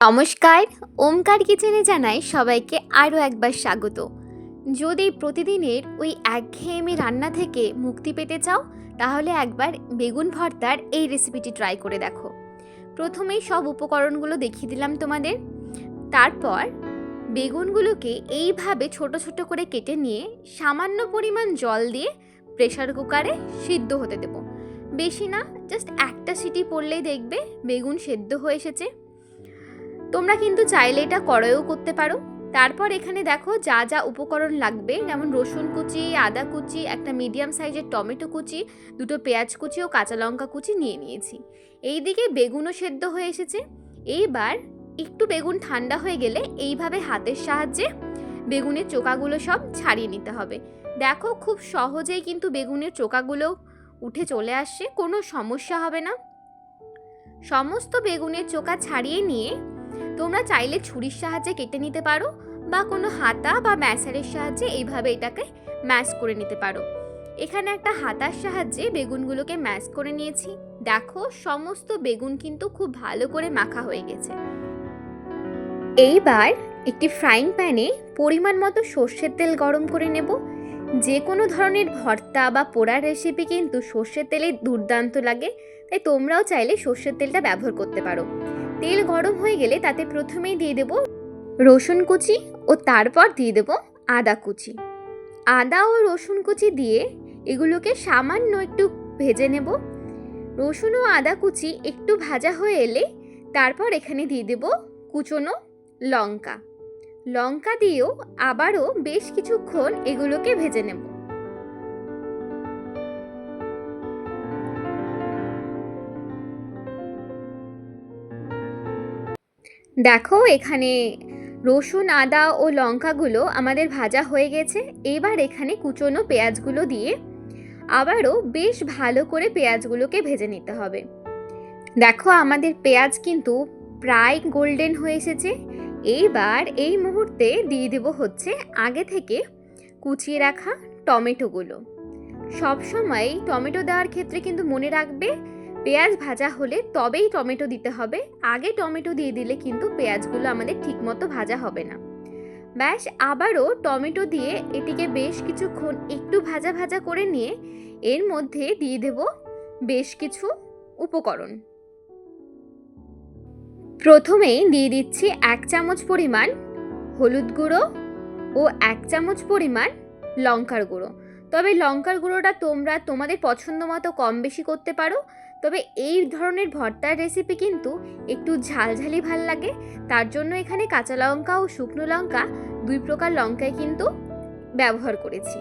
নমস্কার, ওমকার কিচেনে জানাই সবাইকে আরও একবার স্বাগত। যদি প্রতিদিনের ওই একঘেয়েমি রান্না থেকে মুক্তি পেতে চাও, তাহলে একবার বেগুন ভর্তার এই রেসিপিটি ট্রাই করে দেখো। প্রথমেই সব উপকরণগুলো দেখিয়ে দিলাম তোমাদের। তারপর বেগুনগুলোকে এইভাবে ছোট ছোট করে কেটে নিয়ে সামান্য পরিমাণ জল দিয়ে প্রেসার কুকারে সিদ্ধ হতে দেবো। বেশি না জাস্ট একটা সিটি পড়লেই দেখবে বেগুন সেদ্ধ হয়ে এসেছে। তোমরা কিন্তু চাইলে এটা কড়াইও করতে পারো। তারপর এখানে দেখো যা যা উপকরণ লাগবে, যেমন রসুন কুচি, আদা কুচি, একটা মিডিয়াম সাইজের টমেটো কুচি, দুটো পেঁয়াজ কুচি ও কাঁচা লঙ্কা কুচি নিয়ে নিয়েছি। এইদিকে বেগুনও সেদ্ধ হয়ে এসেছে। এইবার একটু বেগুন ঠান্ডা হয়ে গেলে এইভাবে হাতের সাহায্যে বেগুনের চোকাগুলো সব ছাড়িয়ে নিতে হবে। দেখো খুব সহজেই কিন্তু বেগুনের চোকাগুলো উঠে চলে আসছে, কোনো সমস্যা হবে না। সমস্ত বেগুনের চোকা ছাড়িয়ে নিয়ে তোমরা চাইলে ছুরির সাহায্যে কেটে নিতে পারো বা কোনো হাতা বা ম্যাসারের সাহায্যে এইভাবে এটাকে ম্যাশ করে নিতে পারো। এখানে একটা হাতার সাহায্যে বেগুনগুলোকে ম্যাশ করে নিয়েছি। দেখো, সমস্ত বেগুন কিন্তু খুব ভালো করে মাখা হয়ে গেছে। এইবার একটি ফ্রাইং প্যানে পরিমাণ মতো সর্ষের তেল গরম করে নেব। যে কোনো ধরনের ভর্তা বা পোড়ার রেসিপি কিন্তু সর্ষের তেলে দুর্দান্ত লাগে। তাই তোমরাও চাইলে সর্ষের তেলটা ব্যবহার করতে পারো। তেল গরম হয়ে গেলে তাতে প্রথমেই দিয়ে দেব রসুন কুচি ও তারপর দিয়ে দেব আদা কুচি। আদা ও রসুন কুচি দিয়ে এগুলোকে সামান্য একটু ভেজে নেব। রসুন ও আদা কুচি একটু ভাজা হয়ে এলে তারপর এখানে দিয়ে দেব কুচনো লঙ্কা। লঙ্কা দিয়েও আবারও বেশ কিছুক্ষণ এগুলোকে ভেজে নেব। দেখো, এখানে রসুন, আদা ও লঙ্কাগুলো আমাদের ভাজা হয়ে গেছে। এবার এখানে কুচনো পেঁয়াজগুলো দিয়ে আবারও বেশ ভালো করে পেঁয়াজগুলোকে ভেজে নিতে হবে। দেখো, আমাদের পেঁয়াজ কিন্তু প্রায় গোল্ডেন হয়ে এসেছে। এইবার এই মুহূর্তে দিয়ে দেব হচ্ছে আগে থেকে কুচিয়ে রাখা টমেটোগুলো। সবসময় টমেটো দেওয়ার ক্ষেত্রে কিন্তু মনে রাখবে পেঁয়াজ ভাজা হলে তবেই টমেটো দিতে হবে। আগে টমেটো দিয়ে দিলে কিন্তু পেঁয়াজগুলো আমাদের ঠিকমতো ভাজা হবে না। ব্যাস, আবারও টমেটো দিয়ে এটিকে বেশ কিছুক্ষণ একটু ভাজা ভাজা করে নিয়ে এর মধ্যে দিয়ে দেব বেশ কিছু উপকরণ। প্রথমেই দিয়ে দিচ্ছি এক চামচ পরিমাণ হলুদ গুঁড়ো ও এক চামচ পরিমাণ লঙ্কার গুঁড়ো। তবে লঙ্কার গুঁড়োটা তোমরা তোমাদের পছন্দ মতো কম বেশি করতে পারো। তবে এই ধরনের ভর্তার রেসিপি কিন্তু একটু ঝালঝালি ভালো লাগে। তার জন্য এখানে কাঁচা লঙ্কা ও শুকনো লঙ্কা, দুই প্রকার লঙ্কায় কিন্তু ব্যবহার করেছি।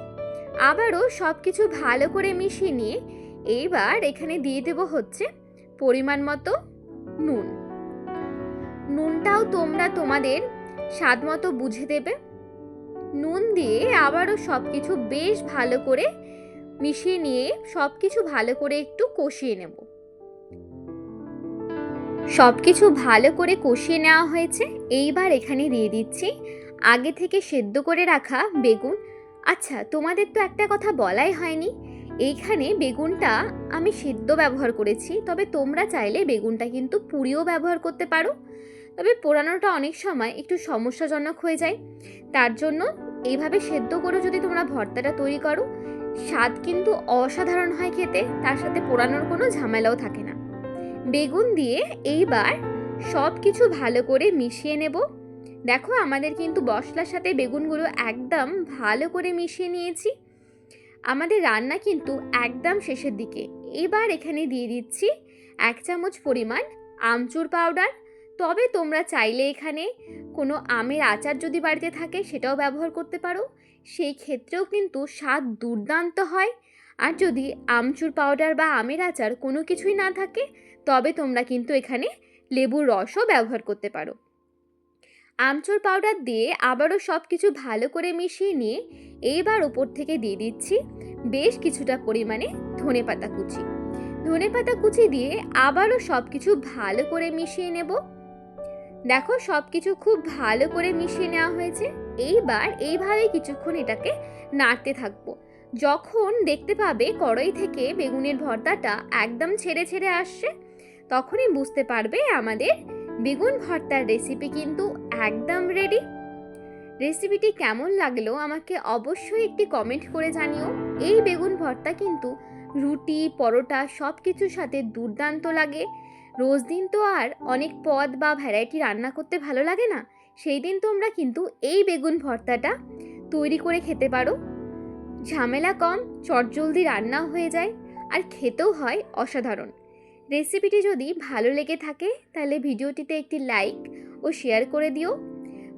আবারও সব কিছু ভালো করে মিশিয়ে নিয়ে এইবার এখানে দিয়ে দেব হচ্ছে পরিমাণ মতো নুন। নুনটাও তোমরা তোমাদের স্বাদ মতো বুঝে দেবে। নুন দিয়ে আবারও সব কিছু বেশ ভালো করে মিশিয়ে নিয়ে সব কিছু ভালো করে একটু কষিয়ে নেব। সব কিছু ভালো করে কষিয়ে নেওয়া হয়েছে। এইবার এখানে দিয়ে দিচ্ছি আগে থেকে সেদ্ধ করে রাখা বেগুন। আচ্ছা তোমাদের তো একটা কথা বলাই হয়নি। এইখানে বেগুনটা আমি সেদ্ধ ব্যবহার করেছি, তবে তোমরা চাইলে বেগুনটা কিন্তু পুরিও ব্যবহার করতে পারো। তবে পোড়ানোটা অনেক সময় একটু সমস্যাজনক হয়ে যায়। তার জন্য এইভাবে সেদ্ধ করে যদি তোমরা ভর্তাটা তৈরি করো, স্বাদ কিন্তু অসাধারণ হয় খেতে, তার সাথে পোড়ানোর কোনো ঝামেলাও থাকে না। বেগুন দিয়ে এইবার সব কিছু ভালো করে মিশিয়ে নেব। দেখো আমাদের কিন্তু মশলার সাথে বেগুনগুলো একদম ভালো করে মিশিয়ে নিয়েছি। আমাদের রান্না কিন্তু একদম শেষের দিকে। এবার এখানে দিয়ে দিচ্ছি এক চামচ পরিমাণ আমচুর পাউডার। তবে তোমরা চাইলে এখানে কোনো আমের আচার যদি বাড়িতে থাকে সেটাও ব্যবহার করতে পারো। সেই ক্ষেত্রেও কিন্তু স্বাদ দুর্দান্ত হয়। আর যদি আমচুর পাউডার বা আমের আচার কোনো কিছুই না থাকে, তবে তোমরা কিন্তু এখানে লেবুর রসও ব্যবহার করতে পারো। আমচুর পাউডার দিয়ে আবারও সব কিছু ভালো করে মিশিয়ে নিয়ে এইবার ওপর থেকে দিয়ে দিচ্ছি বেশ কিছুটা পরিমাণে ধনে পাতা কুচি। ধনে পাতা কুচি দিয়ে আবারও সব কিছু ভালো করে মিশিয়ে নেব। দেখো সব কিছু খুব ভালো করে মিশিয়ে নেওয়া হয়েছে। এইবার এইভাবে কিছুক্ষণ এটাকে নাড়তে থাকব। যখন দেখতে পাবে কড়াই থেকে বেগুনের ভর্তাটা একদম ছেড়ে ছেড়ে আসছে, তখনই বুঝতে পারবে আমাদের বেগুন ভর্তার রেসিপি কিন্তু একদম রেডি রেসিপিটি কেমন লাগল আমাকে অবশ্যই একটি কমেন্ট করে জানিও। এই বেগুন ভর্তা কিন্তু রুটি, পরোটা সব কিছুর সাথে দুর্দান্ত লাগে। রোজ দিন তো আর অনেক পদ বা ভ্যারাইটি রান্না করতে ভালো লাগে না। সেই দিন তোমরা কিন্তু এই বেগুন ভর্তাটা তৈরি করে খেতে পারো। ঝামেলা কম, চটজলদি রান্নাও হয়ে যায় আর খেতেও হয় অসাধারণ। রেসিপিটি যদি ভালো লেগে থাকে, তাহলে ভিডিওটিতে একটি লাইক ও শেয়ার করে দিও।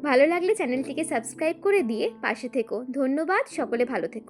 ভালো লাগলে চ্যানেলটিকে সাবস্ক্রাইব করে দিয়ে পাশে থেকো। ধন্যবাদ, সকলে ভালো থেকো।